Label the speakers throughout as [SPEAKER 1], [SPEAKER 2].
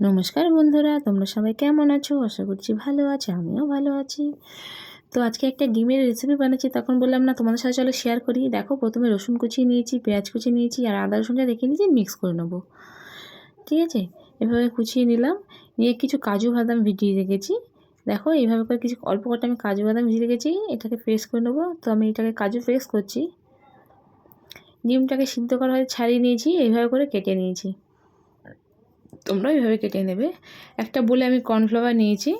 [SPEAKER 1] নমস্কার বন্ধুরা, তোমরা সবাই কেমন আছো? আশা করছি ভালো আছো, আমিও ভালো আছি। তো আজকে একটা ডিমের রেসিপি বানাচ্ছি, তখন বললাম, না, তোমাদের সাথে চলো শেয়ার করি। দেখো, প্রথমে রসুন কুচি নিয়েছি, পেঁয়াজ কুচি নিয়েছি, আর আদা রসুনটা রেখে নিয়েছি মিক্স করে নেব। ঠিক আছে? এভাবে কুচিয়ে নিলাম, নিয়ে কিছু কাজু বাদাম ভিজিয়ে রেখেছি। দেখো, এইভাবে করে কিছু অল্প কটা আমি কাজু বাদাম ভিজিয়ে রেখেছি, এটাকে ফ্রেশ করে নেব। তো আমি এটাকে কাজু ফ্রেশ করছি। ডিমটাকে সিদ্ধ করা হয়ে ছাড়িয়ে নিয়েছি, এইভাবে করে কেটে নিয়েছি। তোমরা এইভাবে কেটে নেবে। একটা বলে আমি কর্নফ্লাওয়ার নিয়েছি,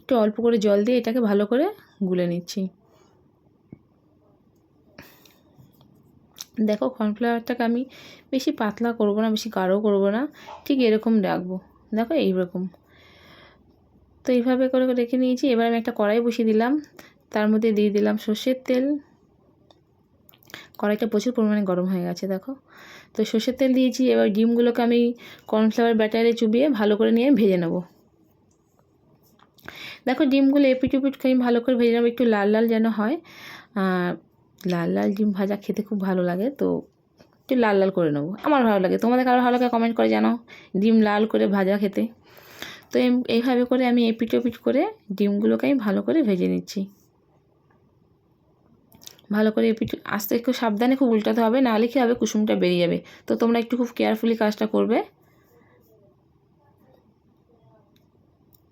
[SPEAKER 1] একটু অল্প করে জল দিয়ে এটাকে ভালো করে গুলে নিচ্ছি। দেখো কর্নফ্লাওয়ারটাকে আমি বেশি পাতলা করব না, বেশি গাঢ় করব না, ঠিক এরকম রাখব। দেখো এইরকম। তো এইভাবে করে রেখে নিয়েছি। এবার আমি একটা কড়াই বসিয়ে দিলাম। তার মধ্যে দিয়ে দিলাম সর্ষের তেল। কড়াইটা প্রচুর পরিমাণে গরম হয়ে গেছে, দেখো। তো সর্ষের তেল দিয়েছি, এবার ডিমগুলোকে আমি কর্নফ্লাওয়ার ব্যাটারে চুবিয়ে ভালো করে নিয়ে ভেজে নেব। দেখো ডিমগুলো এপিট উপিট আমি ভালো করে ভেজে নেব, একটু লাল লাল যেন হয়। লাল লাল ডিম ভাজা খেতে খুব ভালো লাগে, তো একটু লাল লাল করে নেব। আমার ভালো লাগে, তোমাদের কারও ভালো লাগে কমেন্ট করে জানাও, ডিম লাল করে ভাজা খেতে। তো এইভাবে করে আমি এপিট ওপিট করে ডিমগুলোকে আমি ভালো করে ভেজে নিচ্ছি। ভালো করে এপিট আস্তে একটু সাবধানে খুব উল্টাতে হবে নাহলে কী হবে কুসুমটা বেরিয়ে যাবে। তো তোমরা একটু খুব কেয়ারফুলি কাজটা করবে।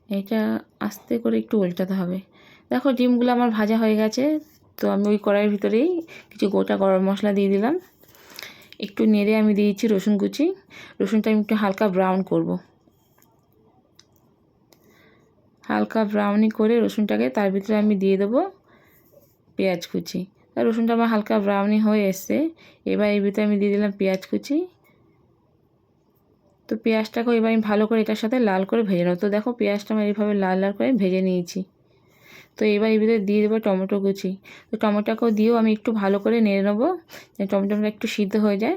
[SPEAKER 1] এটা আস্তে করে একটু উল্টাতে হবে। দেখো ডিমগুলো আমার ভাজা হয়ে গেছে, তো আমি ওই কড়াইয়ের ভিতরেই কিছু গোটা গরম মশলা দিয়ে দিলাম। একটু নেড়ে আমি দিয়েছি রসুন কুচি। রসুনটা আমি একটু হালকা ব্রাউন করব। হালকা ব্রাউনি করে রসুনটাকে তার ভিতরে আমি দিয়ে দেবো পেঁয়াজ কুচি। রসুনটা আমার হালকা ব্রাউনি হয়ে এসছে। এবার এর ভিতরে আমি দিয়ে দিলাম পেঁয়াজ কুচি। তো পেঁয়াজটাকে এবার আমি ভালো করে এটার সাথে লাল করে ভেজে নেব। তো দেখো পেঁয়াজটা আমার এইভাবে লাল লাল করে ভেজে নিয়েছি। তো এবার এর ভিতরে দিয়ে দেবো টমেটো কুচি। তো টমেটোকেও দিয়েও আমি একটু ভালো করে নেড়ে নেব টমেটোটা একটু সিদ্ধ হয়ে যায়।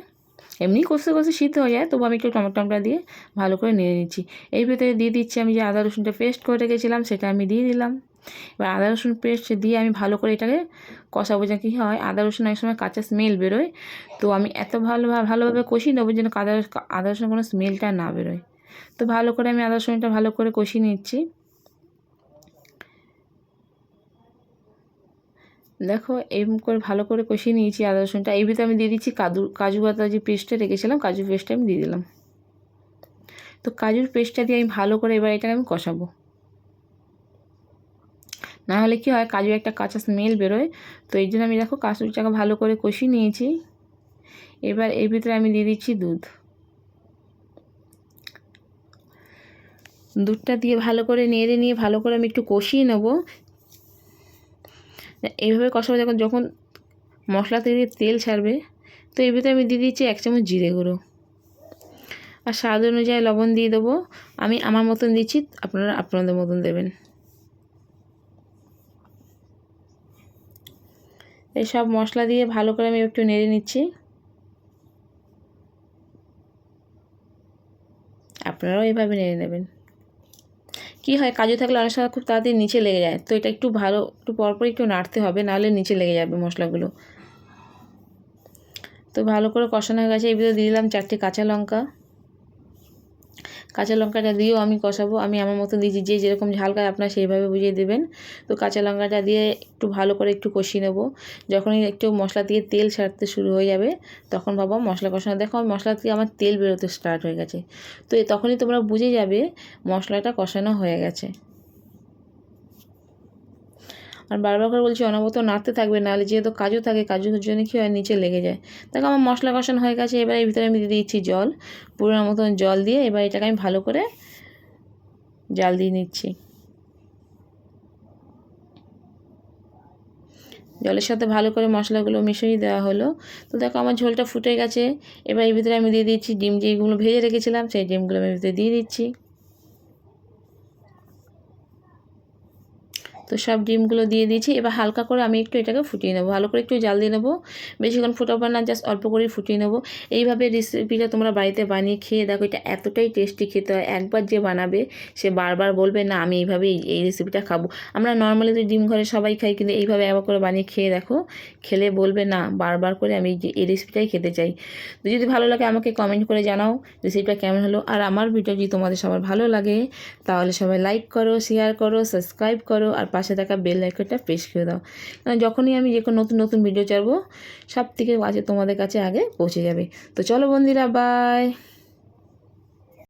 [SPEAKER 1] এমনি কষতে কষতে সিদ্ধ হয়ে যায়, তবু আমি একটু টমেটোটা দিয়ে ভালো করে নেড়ে নিচ্ছি। এর ভিতরে দিয়ে দিচ্ছি আমি যে আদা রসুনটা পেস্ট করে রেখেছিলাম, সেটা আমি দিয়ে দিলাম। এবার আদা রসুন পেস্ট দিয়ে আমি ভালো করে এটাকে কষাবো যে কী হয়। আদা রসুন এক সময় কাঁচা স্মেল বেরোয়। তো আমি এত ভালো ভালোভাবে কষিয়ে নেব যেন আদা আদা রসুন কোনো স্মেলটা না বেরোয়। তো ভালো করে আমি আদা রসুনটা ভালো করে কষিয়ে নিচ্ছি। দেখো এরকম করে ভালো করে কষিয়ে নিয়েছি আদা রসুনটা। এই ভিতরে আমি দিয়ে দিচ্ছি কাজু কাজু বাদা যে পেস্টটা রেখেছিলাম, কাজু পেস্টটা আমি দিয়ে দিলাম। তো কাজুর পেস্টটা দিয়ে আমি ভালো করে এবার এটাকে আমি কষাবো। না হলে কী হয় কাজু একটা কাঁচা স্মেল বেরোয়। তো এই জন্য আমি দেখো কাঁচুরটাকে ভালো করে কষিয়ে নিয়েছি। এবার এর ভিতরে আমি দিয়ে দিচ্ছি দুধ। দুধটা দিয়ে ভালো করে নেড়ে নিয়ে ভালো করে আমি একটু কষিয়ে নেব। এইভাবে কষাবো যখন যখন মশলা থেকে তেল ছাড়বে। তো এর ভিতরে আমি দিয়ে দিচ্ছি এক চামচ জিরে গুঁড়ো। আর স্বাদ অনুযায়ী লবণ দিয়ে দেবো। আমি আমার মতন দিচ্ছি, আপনারা আপনাদের মতন দেবেন। এই সব মশলা দিয়ে ভালো করে আমি একটু নেড়ে নিচ্ছি। আপনারাও এভাবে নেড়ে নেবেন। কী হয়, কাজু থাকলে অনেক সময় খুব তাড়াতাড়ি নিচে লেগে যায়, তো এটা একটু ভালো, একটু পরপর একটু নাড়তে হবে, নাহলে নিচে লেগে যাবে মশলাগুলো। তো ভালো করে কষানো হয়ে গেছে এই ভিতরে দিয়ে দিলাম চারটে কাঁচা লঙ্কা। কাঁচা লঙ্কাটা দিয়েও আমি কষাবো। আমি আমার মতো দিয়েছি, যে যেরকম ঝাল খায় আপনারা সেইভাবে বুঝিয়ে দেবেন। তো কাঁচা লঙ্কাটা দিয়ে একটু ভালো করে একটু কষিয়ে নেব। যখনই একটু মশলা দিয়ে তেল ছাড়তে শুরু হয়ে যাবে, তখন বাবা মশলা কষানো। দেখো আমি মশলা দিয়ে আমার তেল বেরোতে স্টার্ট হয়ে গেছে। তো তখনই তোমরা বুঝে যাবে মশলাটা কষানো হয়ে গেছে। আর বারবার করে বলছি অনবত নাড়তে থাকবে, নাহলে যেহেতু কাজু থাকে কাজুর জন্য কী হয়, নিচে লেগে যায়। দেখো আমার মশলা কষানো হয়ে গেছে, এবার এর ভিতরে আমি দিয়ে দিচ্ছি জল। পুরোনো মতন জল দিয়ে এবার এটাকে আমি ভালো করে জাল দিয়ে নিচ্ছি। জলের সাথে ভালো করে মশলাগুলো মিশিয়ে দেওয়া হলো। তো দেখো আমার ঝোলটা ফুটে গেছে। এবার এর ভিতরে আমি দিয়ে দিচ্ছি ডিম যেগুলো ভেজে রেখেছিলাম, সেই ডিমগুলো আমি ভিতরে দিয়ে দিচ্ছি। তো সব ডিমগুলো দিয়ে দিয়েছি। এবার হালকা করে আমি একটু এটাকে ফুটিয়ে নেব। ভালো করে একটু জাল দিয়ে নেব। বেশিক্ষণ ফোটাবো না জাস্ট অল্প করে ফুটিয়ে নেব। এইভাবে রেসিপিটা তোমরা বাড়িতে বানিয়ে খেয়ে দেখো, এটা এতটাই টেস্টি খেতে হয়। একবার যে বানাবে, সে বারবার বলবে, না, আমি এইভাবেই এই রেসিপিটা খাব। আমরা নর্মালি তো ডিম ঘরে সবাই খাই, কিন্তু এইভাবে একবার করে বানিয়ে খেয়ে দেখো, খেলে বলবে, না, বারবার করে আমি এই রেসিপিটাই খেতে চাই। তো যদি ভালো লাগে, আমাকে কমেন্ট করে জানাও রেসিপিটা কেমন হলো। আর আমার ভিডিও যদি তোমাদের সবার ভালো লাগে, তাহলে সবাই লাইক করো শেয়ার করো সাবস্ক্রাইব করো, আর পাশে থাকা বেল আইকনটা প্রেস করে দাও। কারণ যখনই আমি যে কোনো নতুন নতুন ভিডিও ছাড়বো সব থেকে কাছে তোমাদের কাছে আগে পৌঁছে যাবে। তো চলো বন্ধুরা বাই